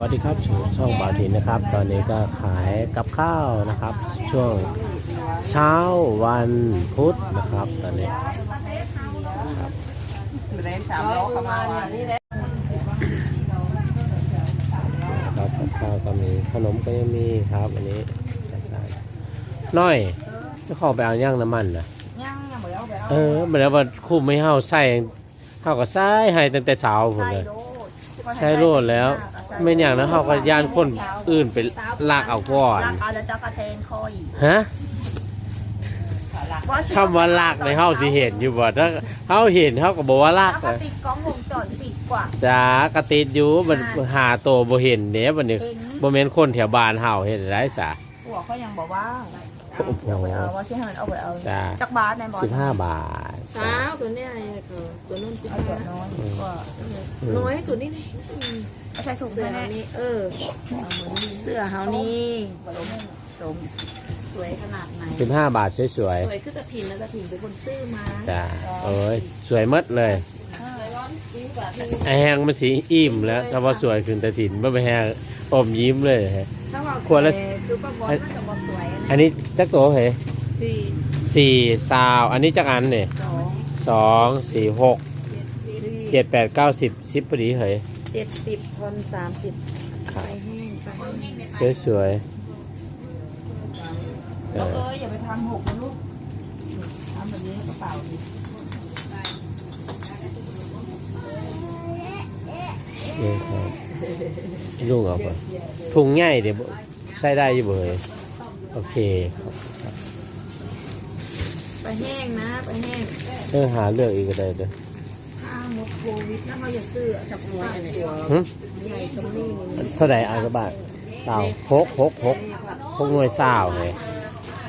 สวัสดีครับช่องช่องบาทินนะครับ ตอนนี้ก็ขายกับข้าวนะครับ ช่วงเช้าวันพุธนะครับ ตอนนี้เรนสามล้อเข้ามาว่านี่แหละครับกับข้าวก็มีขนมก็ยังมีครับอันนี้น้อยจะเข้าไปเอาย่างน้ำมันนะย่างยังเหมือนเอาไปเอาเออเหมือนว่าคู่ไม่เฮาใส่เฮาก็ใส่ให้ตั้งแต่เช้าพุ่นเลยใช้โลดแล้ว ไม่อย่างนั้นเขาก็ย่านคนอื่นไปลากเอาก่อนลักเอาแล้วเจ้ากระเทนคอยฮะคำว่าลากในเฮาสิเห็นอยู่บ่ถ้าเฮาเห็นเฮาก็บอกว่าลากแล้วก็ติดกล้องวงจรปิดกว่า จ้ากระติดอยู่มันหาโตวบ่เห็นเด้บัดนี้เห็นบ่แม่นคนแถวบ้านเฮาเฮ็ดได้ซะ หัวเขายังบอกว่า โอ้โหเอาไปเอาว่าใช่ไหมเอาไปเอาจ้าจักบาทในบอล15บาท สาวตัวเนี้ยก็ตัวนุ่นสิบเอาห้าน้อยกว่าน้อยตัวนี้นี่เอาใส่ถุงเสื้อแน่เฮานี่เออเสื้อเฮานี่สมสวยขนาดไหน15บห้าบาทสวยสวยคือกระถินแล้วกระถินเป็นคนซื้อมาๆจ้าเอ้ยสวยหมดเลยไอแฮงมันสีอิ่มแล้วถ้าว่าสวยขึ้นแต่ถิ่นบ่ไปแฮง อมยิ้มเลยฮะ ถ้าว่าควรละคือป้าบอลมันกับบอสวยอันนี้จักโตเหรอสี่สี่ซาว อันนี้จักอันเนี่ยสองสองสี่หกสี่เจ็ดแปดเก้าสิบสิบพอดีเหรอเจ็ดสิบทอนสามสิบคไปรับแห้งไปแห้งสวยสวยๆเอเออออย่าไปทำหกนะลูกทำแบบนี้กระเป๋าดิ ลุงเอาไปถุงใหญ่เดี๋ยวใส่ได้อยี่บ่เหรอโอเคครับไปแห้งนะไปแห้งเออหาเลือกอีกก็ได้เด้อถ้าหมดโควิดแล้วเขาจะซื้อจับรวยอันไหนหึใหญ่สมนี่นี่เท่าไหร่อากระบาทสาวหกหกหกหกหน่วยสาวเลย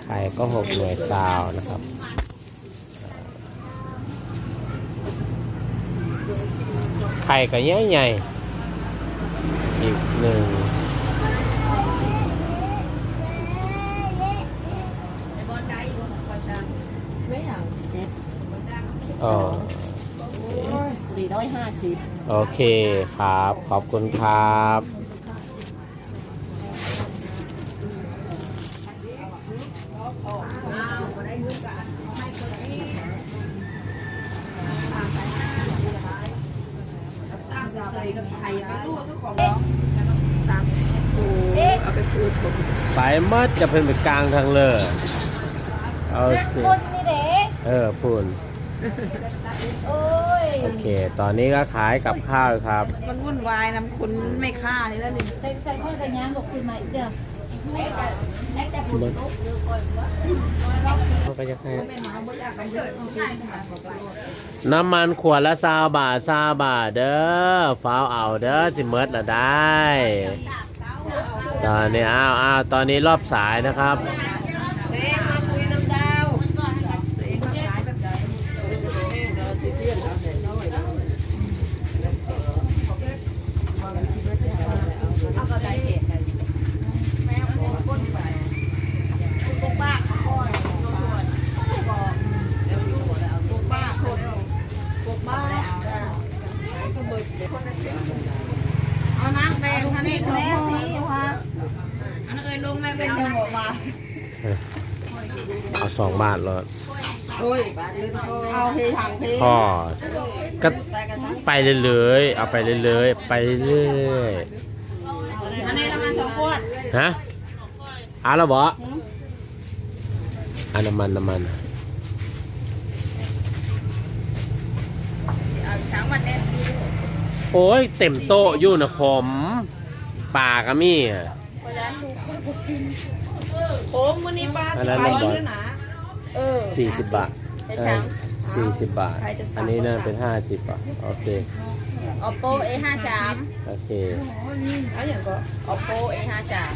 ใครก็หกหน่วยสาวนะครับไข่ก็ใหญ่ใหญ่ๆ อีกหนึ่งอ๋อสี่ร้อยห้าสิบโอเคครับ ขอบคุณครับใส่กับไข่ไปดูเจ้าของสามสิบโอ้เอาไปพูดผม ไปหมัดจะเป็นไปกลางทางเลยโอเคคนนี่เด็กเออพูนโอ้ยโอเค ตอนนี้ก็ขายกับข้าวครับ มันวุ่นวายน้ำคุณไม่ฆ่านี่แล้วนี่ใส่ใส่ข้าวแต่ยางบอกคือมาอีกเดียวไม่แต่ไม่แต่ผลลุกเขาก็จะให้น้ำมันขวดละซาบาทซาบาทเด้อฟ้าวเอาเด้อสิเมิดละได้ ตอนนี้อ้าวอ้าวตอนนี้รอบสายนะครับ เอ๊ะมาคุยน้ำดาว เอาน้ำแดงท่านนี่แม่สิวะ อันนั้นเอ้ยลง แม่เป็นยังบอกมาเอาสองบาทเลยโอ้ยเอาเพถังเพพ่อก็ไปเรื่อยๆเอาไปเรื่อยๆไปเรื่อยอันนี้น้ำมันสองขวดๆฮะเอาแล้วบ่อันน้ำมันน้ำมันเอาถังมาแน่โอ้ยเต็มโต๊ะอยู่นะขมปลาก็มีอะ โค้งวันนี้ป้าอัสินนั้นไปน้ำบอล ด้วยนะเออ สี่สิบบาทสี่สิบบาท ใครจะสั่ง อันนี้น่าเป็นห้าสิบบาทโอเค Oppo A ห้าสามโอเค แล้วอย่างก็ Oppo A ห้าสาม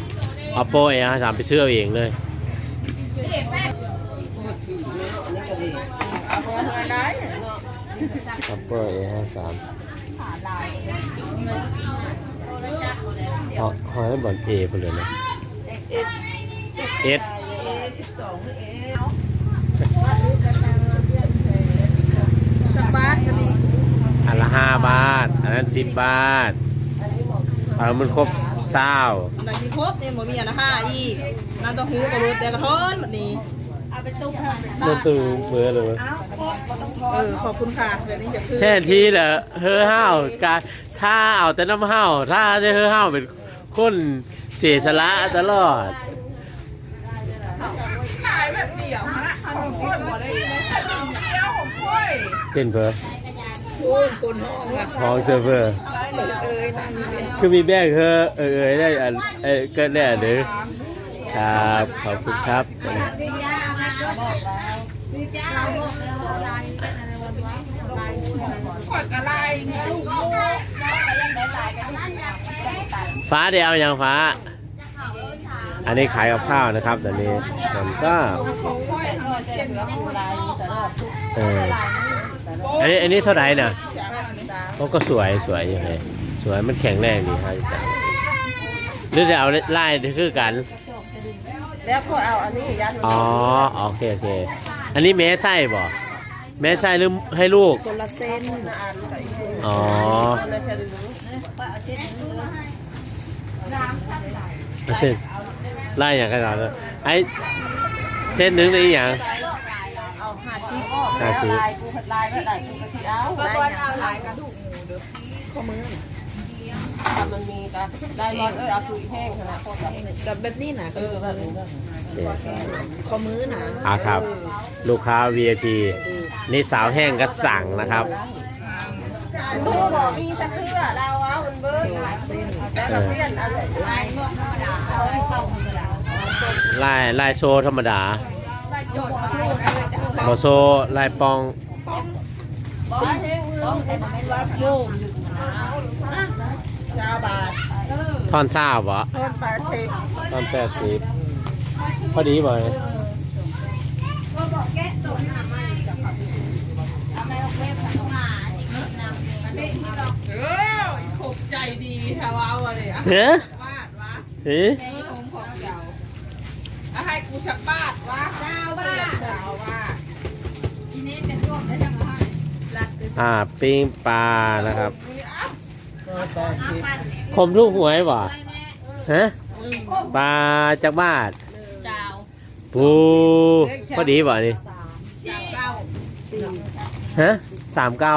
Oppo A ห้าสามไปซื้อเอาเองเลย เอาไปทำอะไรได้ Oppo A ห้าสาม เอาเอาให้บอล A ไปเลยนะ S สบาทก็ดีอันละห้าบาท อันนั้นสิบบาทเอามันครบเศร้าหนังที่ครบเนี่ยหมมีอันละห้าอีกน้ำเต้าหู้กับรสแต่กระท้อนแบบนี้นั่นตื่นเบื่อเลยเออขอบคุณค่ะแบบนี้จะคือแท่ทีแหละเฮ้อห้าวกา ถ้าเอาแต่น้ำห้าถ้าได้เฮ้อห้าเป็นคนเสียสละตลอดขายแบบเดียวฮะของกล้วยหมดเลยเดียวของกล้วยเป็นเพอคูณคูณห้องอะของเซิร์ฟเวอร์คือมีแบกเฮ้อเออเอยได้อันเออเกิดได้หรือครับขอบคุณครับขวดกระไรเงี้ยลูก ฟ้าเดียวยังฟ้า อันนี้ขายกับข้าวนะครับตอนนี้มันก็เอออันนี้อันนี้เท่าไหร่น่ะเขาก็สวยสวยอยู่เลยสวยมันแข็งแรงดีครับจ้ะหรือจะเอาไล่คือกัน แล้วก็เอาอันนี้ยัดอ๋อโอเคโอเค อันนี้แม่ไส้บ่แม่ไส้หรือให้ลูกคนละเส้นอ๋อ เลยเชิญดูเส้นไล่อย่างกันก่อนเลยไอ้เส้นหนึ่งนี่อย่างเอาหาชีก็หาชีลายกูผัดลายไม่ได้กูกระชีเอาปลาบอลเอาหลายกระดูกหมูเด้อข้อมือถ้ามันมีก็ได้ร้อนเออเอาตุยแห้งขนาดพวกแบบกับแบบนี้นะเออแบบนี้โอเคข้อมือนะอ่าครับ ลูกค้า VIP นี่สาวแห้งก็สั่งนะครับ ตู้บอกมีตะเคือดาวเอามันเบิ้งแล้วก็เพี้ยนเอาเลยลายเมื่อธรรมดาเอาให้เข้าธรรมดาไล่ไล่โซธรรมดาบอโซไล่ปองต้องแต่มันไม่ว่าโยมอยู่นะเก้าบาทท่อนซ่าบ่เพิ่มแปดสิบท่อนแปดสิบพอดีบ่อย เออถูกใจ ดีแถวเอาอะไรอะเฮ้ยวาดวะเฮ้ยในของของเก่าเอาให้กูสักบาทวะเจ้าว่าเจ้าว่าทีนี้เป็นร่วมได้ยังไงรักอ่าปิ้งปลานะครับ คมทุกหวยบ่ฮะปลาจากบ้านเจ้าปูพอดีบ่นี่ที่เก้าฮะสามเก้า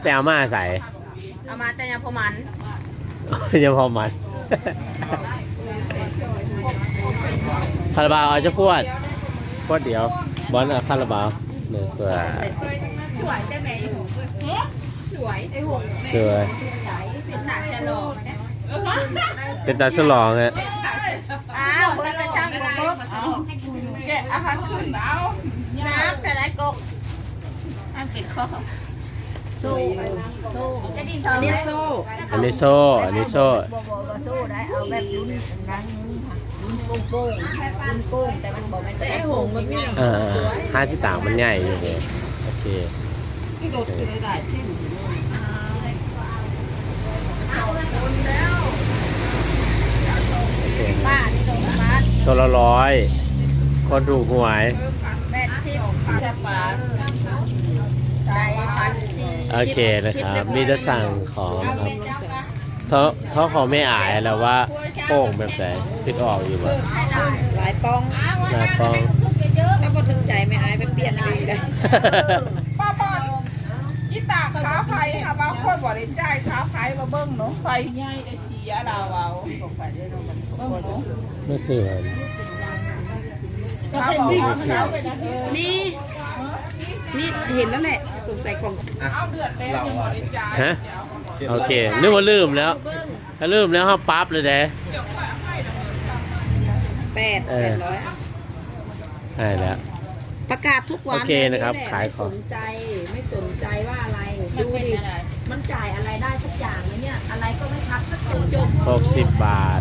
ไปเอามาใส่เอามาแต่ยังพอมัน ยังพอมันคาราบาวเอาจะพวดพวดเดียว บอลเอาคาราบาวหนึ่งตัวสวยจะแม่อยู่สวยไอ้หัวสวยเป็นตาจะหลอกเป็นตาฉลองฮะอ้าวคนละช่างกันเลยแกะอาหารขึ้นแล้วน้ำแต่ไรกกอันปิดข้อ สู้สู้อันนนี้นี้อันนี้โซ่ อันนี้โซ่ บ่บ่บ่สู้ได้เอาแบบลุ้นนั้นลุ้นโป่งๆลุ้นโป่งแต่มันบอกไม่แต่ได้ไอ้หงมันไม่อ่าห้าสิบต่างมันใหญ่อยู่เลยโอเคที่โดดคือได้ที่โอเคป้านี่โดนป้าตัวละร้อย คนถูกหวยแม่ชิปจะปาใจพัน โอเคนะครับมีจะสั่งของนะครับเขาเขาขอไม่อายแล้วว่าโป่งแบบไหนคิดออกอยู่บ่หลายปองหน้าป้องถ้าพอถึงใจไม่อายไปเปลี่ยนอะไรได้ป้าบอลยี่ตาขาไฟค่ะบางคนบอกได้ใจขาไฟมาเบิ้งเนาะไฟใหญ่ได้ชี้เราเอาเบิ้งเนาะไม่เคยเห็นขาบอกว่าเขาเป็นนี่นี่เห็นแล้วแหละ สงสัยของเอาเดือดแล้วยังบอกได้ใจฮะ โอเค นึกว่าลืมแล้ว ถ้าลืมแล้วเขาปั๊บเลยเด้แปดเอแปอดร้อยใช่แล้ว ประกาศทุกวันโอเคนะครับแหลขายของ ไม่สนใจไม่สนใจว่าอะไรดูดิมันจ่ายอะไรได้สักอย่างนะเนี่ย อะไรก็ไม่ชัดสักจนจบหกสิบบาท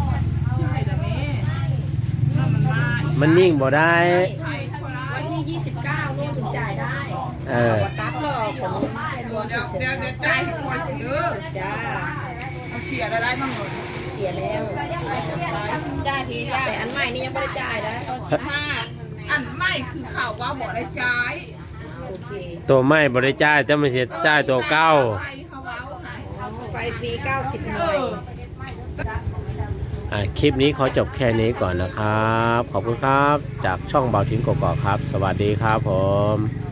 มันนิ่งบ่ได้ วันที่ยี่สิบเก้าลูกถึงจ่ายได้เออวัตัดก็ ของเป็นวันเดี๋ยวเดี๋ยวเดี๋ยวจ่ายทุกวันเด้อจ้าเอาเฉียดอะไรบ้างหมดเสียแล้วจ่ายทีจ่ายแต่อันใหม่นี่ยังไม่ได้จ่ายนะสิบห้าอันไม่คือข่าวว่าบอกได้จ่ายโอเคตัวไม่บริจ่ายแต่ไม่ใช่จ่ายตัวเก้าไฟเขาเว้าไงไฟฟรี90หน่วยออะคลิปนี้ขอจบแค่นี้ก่อนนะครับ ขอบคุณครับ จากช่องเบาทิ้งกกอกครับ สวัสดีครับผม